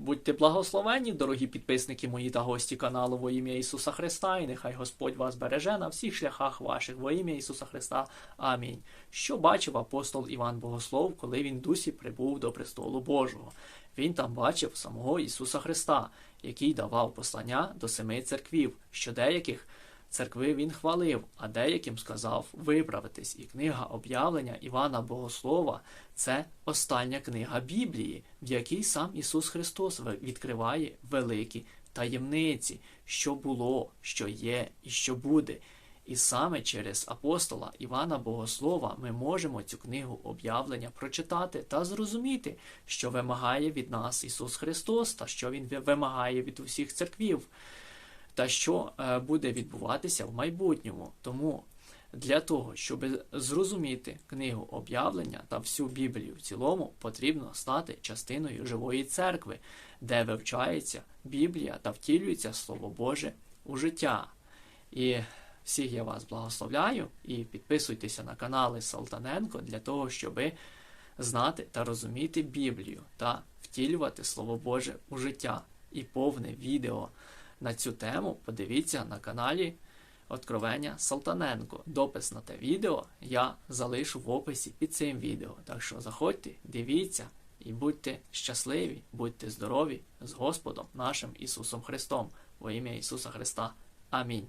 Будьте благословенні, дорогі підписники мої та гості каналу во ім'я Ісуса Христа, і нехай Господь вас береже на всіх шляхах ваших во ім'я Ісуса Христа. Амінь. Що бачив апостол Іван Богослов, коли він дусі прибув до престолу Божого? Він там бачив самого Ісуса Христа, який давав послання до семи церквів, що деяких церкви він хвалив, а деяким сказав виправитись. І книга об'явлення Івана Богослова це остання книга Біблії, в якій сам Ісус Христос відкриває великі таємниці, що було, що є і що буде. І саме через апостола Івана Богослова ми можемо цю книгу об'явлення прочитати та зрозуміти, що вимагає від нас Ісус Христос, та що Він вимагає від усіх церквів, та що е, буде відбуватися в майбутньому. Тому для того, щоб зрозуміти книгу об'явлення та всю Біблію в цілому, потрібно стати частиною живої церкви, де вивчається Біблія та втілюється Слово Боже у життя. І всіх я вас благословляю і підписуйтеся на канали Салтаненко для того, щоб знати та розуміти Біблію та втілювати Слово Боже у життя. І повне відео на цю тему подивіться на каналі Откровення Салтаненко. Допис на те відео я залишу в описі під цим відео. Так що заходьте, дивіться і будьте щасливі, будьте здорові з Господом нашим Ісусом Христом. Во ім'я Ісуса Христа. Амінь.